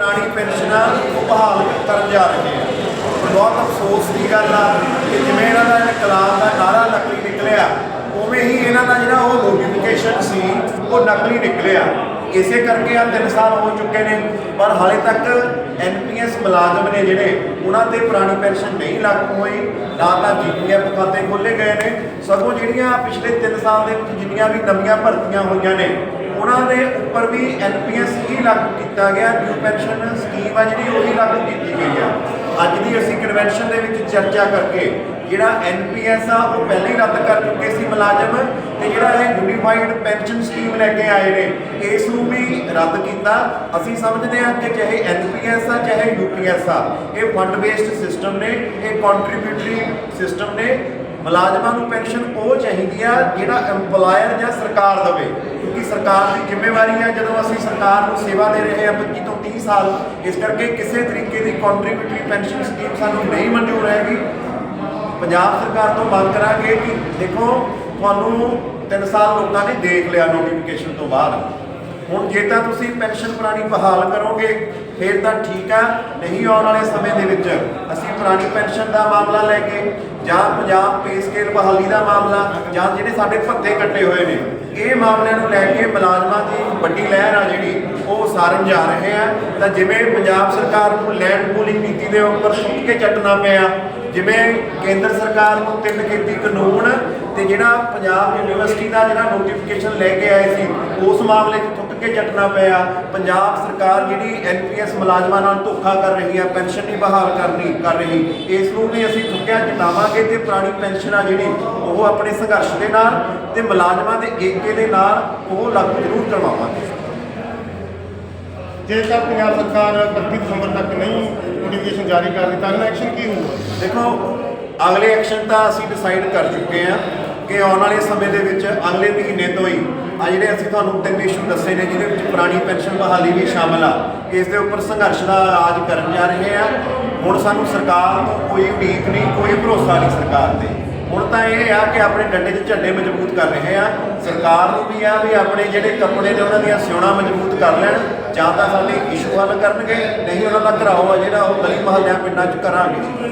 ਪੁਰਾਣੀ ਪੈਨਸ਼ਨਾਂ ਉਹ ਬਹਾਲ ਕਰਨ ਜਾ ਰਹੇ ਆ ਬਹੁਤ ਅਫਸੋਸ ਦੀ ਗੱਲ ਆ ਕਿ ਜਿਵੇਂ ਇਹਨਾਂ ਦਾ ਇਨਕਲਾਬ ਦਾ ਨਾਰਾ ਨਕਲੀ ਨਿਕਲਿਆ, ਉਵੇਂ ਹੀ ਇਹਨਾਂ ਦਾ ਜਿਹੜਾ ਉਹ ਨੋਟੀਫਿਕੇਸ਼ਨ ਸੀ, ਉਹ ਨਕਲੀ ਨਿਕਲਿਆ। ਇਸੇ ਕਰਕੇ ਆ 3 ਸਾਲ ਹੋ ਚੁੱਕੇ ਨੇ, ਪਰ ਹਾਲੇ ਤੱਕ ਐਨਪੀਐਸ ਮੁਲਾਜ਼ਮ ਨੇ ਜਿਹੜੇ, ਉਹਨਾਂ ਤੇ ਪੁਰਾਣੀ ਪੈਨਸ਼ਨ ਨਹੀਂ ਲਾਗੂ ਹੋਈ, ਨਾ ਤਾਂ ਜੀਪੀਐਫ ਖਾਤੇ ਖੋਲੇ ਗਏ ਨੇ। ਸਗੋਂ ਜਿਹੜੀਆਂ ਪਿਛਲੇ 3 ਸਾਲ ਦੇ ਵਿੱਚ ਜਿੰਨੀਆਂ ਵੀ ਨਵੀਆਂ ਭਰਤੀਆਂ ਹੋਈਆਂ ਨੇ ਉਹਨਾਂ ਦੇ ਉੱਪਰ ਵੀ ਐਨਪੀਐਸ ਹੀ ਲਾਗੂ ਕੀਤਾ ਗਿਆ ਨਿਊ ਪੈਨਸ਼ਨ ਸਕੀਮ ਆ ਜਿਹੜੀ ਉਹੀ ਲਾਗੂ ਕੀਤੀ ਗਈ ਆ। ਅੱਜ ਦੀ ਅਸੀਂ ਕਨਵੈਨਸ਼ਨ ਦੇ ਵਿੱਚ ਚਰਚਾ ਕਰਕੇ ਜਿਹੜਾ ਐਨਪੀਐਸ ਆ, ਉਹ ਪਹਿਲਾਂ ਹੀ ਰੱਦ ਕਰ ਚੁੱਕੇ ਸੀ ਮੁਲਾਜ਼ਮ ਤੇ ਜਿਹੜਾ ਇਹ ਯੂਨੀਫਾਈਡ ਪੈਨਸ਼ਨ ਸਕੀਮ ਲੈ ਕੇ ਆਏ ਨੇ, ਇਸ ਨੂੰ ਵੀ ਰੱਦ ਕੀਤਾ। ਅਸੀਂ ਸਮਝਦੇ ਹਾਂ ਕਿ ਚਾਹੇ ਐਨਪੀਐਸ ਆ, ਚਾਹੇ ਯੂਪੀਐਸ ਆ, ਇਹ ਫੰਡ ਬੇਸਡ ਸਿਸਟਮ ਨੇ, ਇਹ ਕੰਟਰੀਬਿਊਟਰੀ ਸਿਸਟਮ ਨੇ। ਮੁਲਾਜ਼ਮਾਂ ਨੂੰ ਪੈਨਸ਼ਨ ਉਹ ਚਾਹੀਦੀ ਆ ਜਿਹੜਾ EMPLOYER ਜਾਂ ਸਰਕਾਰ ਦੇਵੇ। ਸਰਕਾਰ ਦੀ ਜ਼ਿੰਮੇਵਾਰੀ ਹੈ। ਜਦੋਂ ਅਸੀਂ ਸਰਕਾਰ ਨੂੰ ਸੇਵਾ ਦੇ ਰਹੇ ਹਾਂ 25 ਤੋਂ 30 ਸਾਲ, ਇਸ ਕਰਕੇ ਕਿਸੇ ਤਰੀਕੇ ਦੀ ਕੰਟਰੀਬਿਊਟਰੀ ਪੈਨਸ਼ਨ ਸਕੀਮ ਸਾਨੂੰ ਨਹੀਂ ਮਨਜ਼ੂਰ ਹੈਗੀ। ਪੰਜਾਬ ਸਰਕਾਰ ਤੋਂ ਮੰਗ ਕਰਾਂਗੇ ਕਿ ਦੇਖੋ, ਤੁਹਾਨੂੰ 3 ਸਾਲ ਲੋਕਾਂ ਨੇ ਦੇਖ ਲਿਆ ਨੋਟੀਫਿਕੇਸ਼ਨ ਤੋਂ ਬਾਅਦ। ਹੁਣ ਜੇ ਤਾਂ ਤੁਸੀਂ ਪੈਨਸ਼ਨ ਪੁਰਾਣੀ ਬਹਾਲ ਕਰੋਗੇ, ਫਿਰ ਤਾਂ ਠੀਕ ਆ, ਨਹੀਂ ਆਉਣ ਵਾਲੇ ਸਮੇਂ ਦੇ ਵਿੱਚ ਅਸੀਂ ਪੁਰਾਣੀ ਪੈਨਸ਼ਨ ਦਾ ਮਾਮਲਾ ਲੈ ਕੇ ਜਾਂ ਪੰਜਾਬ ਪੇ ਸਕੇਲ ਬਹਾਲੀ ਦਾ ਮਾਮਲਾ ਜਾਂ ਜਿਹੜੇ ਸਾਡੇ ਭੱਤੇ ਕੱਟੇ ਹੋਏ ਨੇ, ਇਹ ਮਾਮਲਿਆਂ ਨੂੰ ਲੈ ਕੇ ਮੁਲਾਜ਼ਮਾਂ ਦੀ ਵੱਡੀ ਲਹਿਰ ਆ ਜਿਹੜੀ, ਉਹ ਸਾਰਨ ਜਾ ਰਹੇ ਆ। ਤਾਂ ਜਿਵੇਂ ਪੰਜਾਬ ਸਰਕਾਰ ਨੂੰ ਲੈਂਡ ਪੂਲਿੰਗ ਨੀਤੀ ਦੇ ਉੱਪਰ ਸੁੱਟ ਕੇ ਚੱਟਣਾ ਪਿਆ, ਜਿਵੇਂ ਕੇਂਦਰ ਸਰਕਾਰ ਨੂੰ ਤਿੰਨ ਖੇਤੀ ਕਾਨੂੰਨ ਤੇ ਜਿਹੜਾ ਪੰਜਾਬ ਯੂਨੀਵਰਸਿਟੀ ਦਾ ਜਿਹੜਾ ਨੋਟੀਫਿਕੇਸ਼ਨ ਲੈ ਕੇ ਆਏ ਸੀ, ਉਸ ਮਾਮਲੇ 'ਚ ਕੇ ਚੱਟਣਾ ਪਿਆ। ਪੰਜਾਬ ਸਰਕਾਰ ਜਿਹੜੀ ਐਨਪੀਐਸ ਮੁਲਾਜ਼ਮਾਂ ਨਾਲ ਧੋਖਾ ਕਰ ਰਹੀ ਹੈ ਪੈਨਸ਼ਨ ਨਹੀਂ ਬਹਾਲ ਕਰਨੀ ਕਰ ਰਹੀ। ਇਸ ਨੂੰ ਵੀ ਅਸੀਂ ਥੁੱਕਿਆ ਚਟਾਵਾਂਗੇ ਤੇ ਪੁਰਾਣੀ ਪੈਨਸ਼ਨ ਆ ਜਿਹੜੀ ਉਹ ਆਪਣੇ ਸੰਘਰਸ਼ ਦੇ ਨਾਲ ਤੇ ਮੁਲਾਜ਼ਮਾਂ ਦੇ ਏਕੇ ਦੇ ਨਾਲ ਉਹ ਲਾਗੂ ਜ਼ਰੂਰ ਕਰਵਾਵਾਂਗੇ ਜੇਕਰ ਪੰਜਾਬ ਸਰਕਾਰ 31 ਦਸੰਬਰ ਤੱਕ ਨਹੀਂ ਨੋਟੀਫਿਕੇਸ਼ਨ ਜਾਰੀ ਕਰਦੀ ਤਾਂ ਅਗਲਾ ਐਕਸ਼ਨ ਕੀ ਹੋਊਗਾ? ਦੇਖੋ ਅਗਲੇ ਐਕਸ਼ਨ ਤਾਂ ਅਸੀਂ ਡਿਸਾਈਡ ਕਰ ਚੁੱਕੇ ਹਾਂ। ਕਿ ਆਉਣ ਵਾਲੇ ਸਮੇਂ ਦੇ ਵਿੱਚ ਅਗਲੇ ਮਹੀਨੇ ਤੋਂ ਹੀ ਆ ਜਿਹੜੇ ਅਸੀਂ ਤੁਹਾਨੂੰ ਤਿੰਨ ਇਸ਼ੂ ਦੱਸੇ ਨੇ, ਜਿਹਦੇ ਵਿੱਚ ਪੁਰਾਣੀ ਪੈਨਸ਼ਨ ਬਹਾਲੀ ਵੀ ਸ਼ਾਮਲ ਆ। ਇਸ ਦੇ ਉੱਪਰ ਸੰਘਰਸ਼ ਦਾ ਆਜ ਕਰਨ ਜਾ ਰਹੇ ਆ। ਹੁਣ ਸਾਨੂੰ ਸਰਕਾਰ ਤੋਂ ਕੋਈ ਉਮੀਦ ਨਹੀਂ, ਕੋਈ ਭਰੋਸਾ ਨਹੀਂ ਸਰਕਾਰ ਤੇ। ਹੁਣ ਤਾਂ ਇਹ ਆ ਕਿ ਆਪਣੇ ਡੰਡੇ 'ਚ ਝੰਡੇ ਮਜ਼ਬੂਤ ਕਰ ਰਹੇ ਆ। ਸਰਕਾਰ ਨੂੰ ਵੀ ਆ ਵੀ ਆਪਣੇ ਜਿਹੜੇ ਕੱਪੜੇ ਨੇ ਉਹਨਾਂ ਦੀਆਂ ਸਿਉਣਾ ਮਜ਼ਬੂਤ ਕਰ ਲੈਣ, ਜਾਂ ਤਾਂ ਸਾਡੇ ਇਸ਼ੂ ਹੱਲ ਕਰਨਗੇ, ਨਹੀਂ ਉਹਨਾਂ ਦਾ ਘਰਾਓ ਆ ਜਿਹੜਾ ਉਹ ਗਲੀ ਮਹੱਲਿਆਂ ਪਿੰਡਾਂ 'ਚ ਕਰਾਂਗੇ।